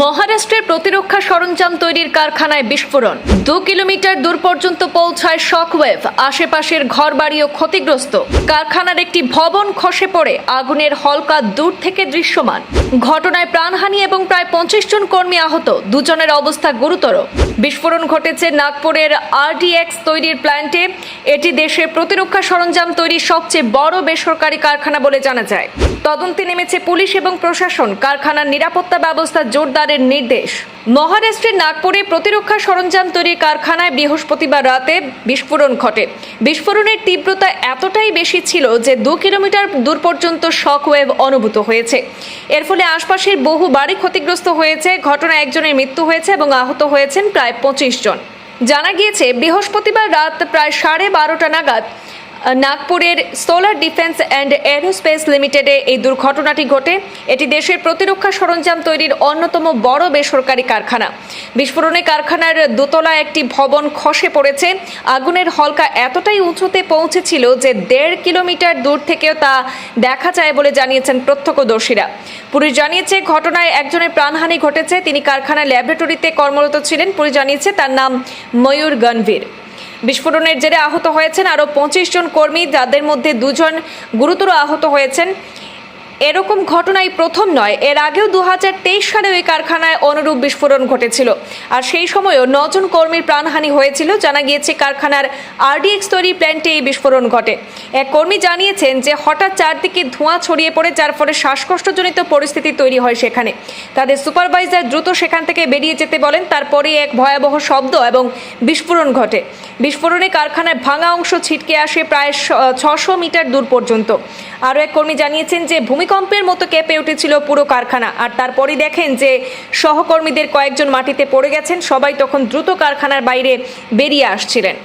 মহারাষ্ট্রের প্রতিরক্ষা সরঞ্জাম তৈরির কারখানায় বিস্ফোরণ। দু কিলোমিটার দূর পর্যন্ত পৌঁছায় শকওয়েভ, আশেপাশের ঘরবাড়িও ক্ষতিগ্রস্ত। কারখানার একটি ভবন খসে পড়ে, আগুনের হলকা দূর থেকে দৃশ্যমান। ঘটনায় প্রাণহানি এবং প্রায় পঁচিশ জন কর্মী আহত, দুজনের অবস্থা গুরুতর। বিস্ফোরণ ঘটেছে নাগপুরের আরডিএক্স তৈরির প্ল্যান্টে। এটি দেশের প্রতিরক্ষা সরঞ্জাম তৈরির সবচেয়ে বড় বেসরকারি কারখানা বলে জানা যায়। তদন্তে নেমেছে পুলিশ এবং প্রশাসন। কারখানার নিরাপত্তা ব্যবস্থা জোরদারের নির্দেশ। মহারাষ্ট্রের নাগপুরে প্রতিরক্ষা সরঞ্জাম তৈরির কারখানায় বৃহস্পতিবার রাতে বিস্ফোরণ ঘটে। বিস্ফোরণের তীব্রতা এতটাই বেশি ছিল যে দু কিলোমিটার দূর পর্যন্ত শকওয়েভ অনুভূত হয়েছে। এর ফলে আশপাশের বহু বাড়ি ক্ষতিগ্রস্ত হয়েছে, ঘটনায় একজনের মৃত্যু হয়েছে এবং আহত হয়েছেন প্রায় পঁচিশ জন। জানা গিয়েছে, বৃহস্পতিবার রাত প্রায় সাড়ে বারোটা নাগাদ নাগপুরের সোলার ডিফেন্স অ্যান্ড এরোস্পেস লিমিটেডে এই দুর্ঘটনাটি ঘটে। এটি দেশের প্রতিরক্ষা সরঞ্জাম তৈরির অন্যতম বড় বেসরকারি কারখানা। বিস্ফোরণে কারখানার দোতলা একটি ভবন খসে পড়েছে। আগুনের হলকা এতটাই উঁচুতে পৌঁছেছিল যে দেড় কিলোমিটার দূর থেকেও তা দেখা যায় বলে জানিয়েছেন প্রত্যক্ষদর্শীরা। পুলিশ জানিয়েছে, ঘটনায় একজনের প্রাণহানি ঘটেছে। তিনি কারখানার ল্যাবরেটরিতে কর্মরত ছিলেন। পুলিশ জানিয়েছে, তার নাম ময়ূর গণভীর। বিস্ফোরণের জেরে আহত হয়েছেন আরও পঁচিশ জন কর্মী যাদের মধ্যে দুজন গুরুতর আহত হয়েছেন। এরকম ঘটনাই প্রথম নয়। এর আগেও দু হাজার তেইশ সালে ওই কারখানায় অনুরূপ বিস্ফোরণ ঘটেছিল। আর সেই সময়ও নজন কর্মীর প্রাণহানি হয়েছিল। জানা গিয়েছে, কারখানার আরডিএক্স তৈরি প্ল্যান্টে এই বিস্ফোরণ ঘটে। এক কর্মী জানিয়েছেন যে, হঠাৎ চারদিকে ধোঁয়া ছড়িয়ে পড়ে, যার ফলে শ্বাসকষ্টজনিত পরিস্থিতি তৈরি হয় সেখানে। তাদের সুপারভাইজার দ্রুত সেখান থেকে বেরিয়ে যেতে বলেন। তারপরে এক ভয়াবহ শব্দ এবং বিস্ফোরণ ঘটে। বিস্ফোরণে কারখানার ভাঙা অংশ ছিটকে আসে প্রায় ছশো মিটার দূর পর্যন্ত। আরও এক কর্মী জানিয়েছেন যে ভূমিকম্পের মতো কেঁপে উঠেছিল পুরো কারখানা। আর তারপরই দেখেন যে সহকর্মীদের কয়েকজন মাটিতে পড়ে গেছেন, সবাই তখন দ্রুত কারখানার বাইরে বেরিয়ে আসছিলেন।